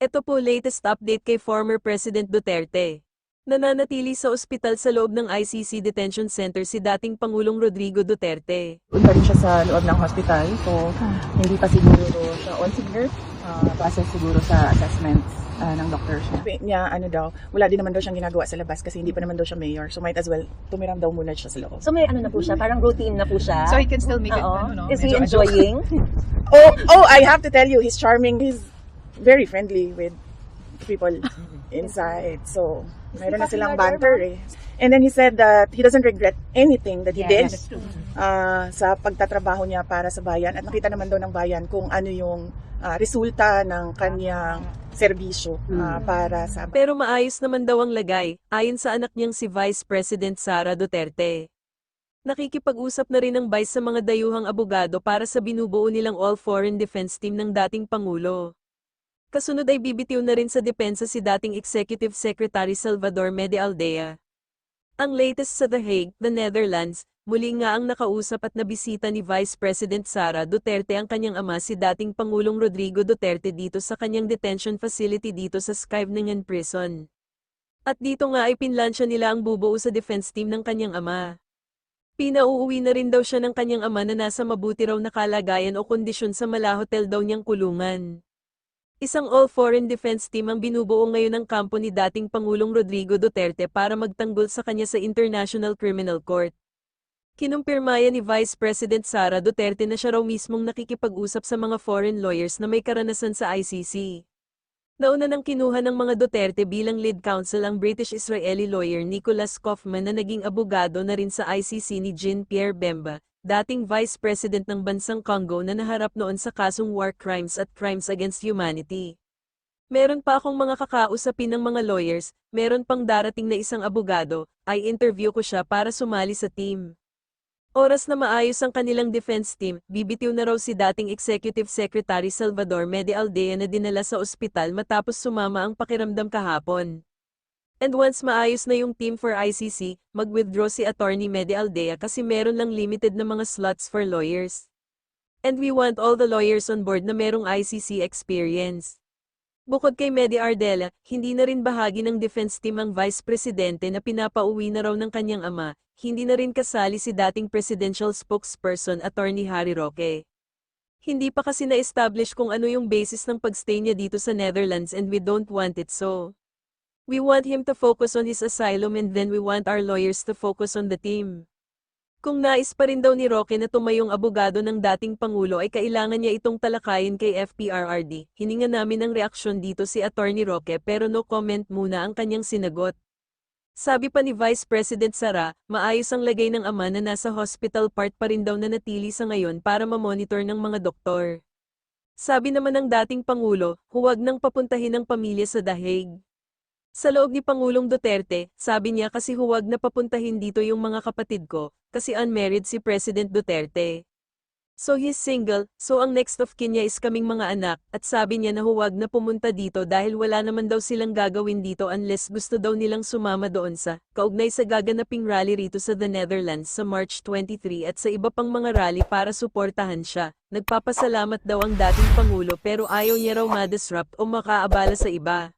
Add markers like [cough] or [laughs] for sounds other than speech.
Ito po latest update kay former President Duterte. Nananatili sa ospital sa loob ng ICC Detention Center si dating Pangulong Rodrigo Duterte. Punta rin siya sa loob ng hospital. So, hindi pa siguro siya on severe. Uh, base siguro sa assessments uh, ng doctor siya. Sabi niya, ano daw, wala din naman daw siyang ginagawa sa labas kasi hindi pa naman daw siya mayor. So, might as well, tumiram daw muna siya sa loob. So may ano na po siya, parang routine na po siya. So, he can still make it, ano, no? Is he medyo- enjoying? [laughs] Oh, oh, I have to tell you, he's charming. He's very friendly with people inside. So, mayroon na silang banter eh. And then he said that he doesn't regret anything that he did uh, sa pagtatrabaho niya para sa bayan at nakita naman daw ng bayan kung ano yung uh, resulta ng kanyang serbisyo uh, para sa Pero maayos naman daw ang lagay, ayon sa anak niyang si Vice President Sara Duterte. Nakikipag-usap na rin ang Vice sa mga dayuhang abogado para sa binubuo nilang all-foreign defense team ng dating Pangulo. Kasunod ay bibitiw na rin sa depensa si dating Executive Secretary Salvador Mede. Ang latest sa The Hague, the Netherlands, muli nga ang nakausap at nabisita ni Vice President Sara Duterte ang kanyang ama si dating Pangulong Rodrigo Duterte dito sa kanyang detention facility dito sa Skyvningen Prison. At dito nga ay pinlansya nila ang bubuo sa defense team ng kanyang ama. Pinauuwi na rin daw siya ng kanyang ama na nasa mabuti raw na kalagayan o kondisyon sa mala hotel daw niyang kulungan. Isang all-foreign defense team ang binubuo ngayon ng kampo ni dating Pangulong Rodrigo Duterte para magtanggol sa kanya sa International Criminal Court. Kinumpirmaya ni Vice President Sara Duterte na siya raw mismong nakikipag-usap sa mga foreign lawyers na may karanasan sa ICC. Nauna nang kinuha ng mga Duterte bilang lead counsel ang British-Israeli lawyer Nicholas Kaufman na naging abogado na rin sa ICC ni Jean-Pierre Bemba, dating Vice President ng Bansang Congo na naharap noon sa kasong war crimes at crimes against humanity. Meron pa akong mga kakausapin ng mga lawyers, meron pang darating na isang abogado, ay interview ko siya para sumali sa team. Oras na maayos ang kanilang defense team, bibitiw na raw si dating Executive Secretary Salvador Mede Aldea na dinala sa ospital matapos sumama ang pakiramdam kahapon. And once maayos na yung team for ICC, mag-withdraw si Attorney Mede Aldea kasi meron lang limited na mga slots for lawyers. And we want all the lawyers on board na merong ICC experience. Bukod kay Medi Ardela, hindi na rin bahagi ng defense team ang vice presidente na pinapauwi na raw ng kanyang ama, hindi na rin kasali si dating presidential spokesperson Attorney Harry Roque. Hindi pa kasi na-establish kung ano yung basis ng pagstay niya dito sa Netherlands and we don't want it so. We want him to focus on his asylum and then we want our lawyers to focus on the team. Kung nais pa rin daw ni Roque na tumayong abogado ng dating Pangulo ay kailangan niya itong talakayin kay FPRRD. Hininga namin ng reaksyon dito si Attorney Roque pero no comment muna ang kanyang sinagot. Sabi pa ni Vice President Sara, maayos ang lagay ng ama na nasa hospital part pa rin daw na natili sa ngayon para mamonitor ng mga doktor. Sabi naman ng dating Pangulo, huwag nang papuntahin ng pamilya sa Dahig. Sa loob ni Pangulong Duterte, sabi niya kasi huwag na papuntahin dito yung mga kapatid ko, kasi unmarried si President Duterte. So he's single, so ang next of kin niya is kaming mga anak, at sabi niya na huwag na pumunta dito dahil wala naman daw silang gagawin dito unless gusto daw nilang sumama doon sa, kaugnay sa gaganaping rally rito sa The Netherlands sa March 23 at sa iba pang mga rally para suportahan siya. Nagpapasalamat daw ang dating Pangulo pero ayaw niya raw ma-disrupt o makaabala sa iba.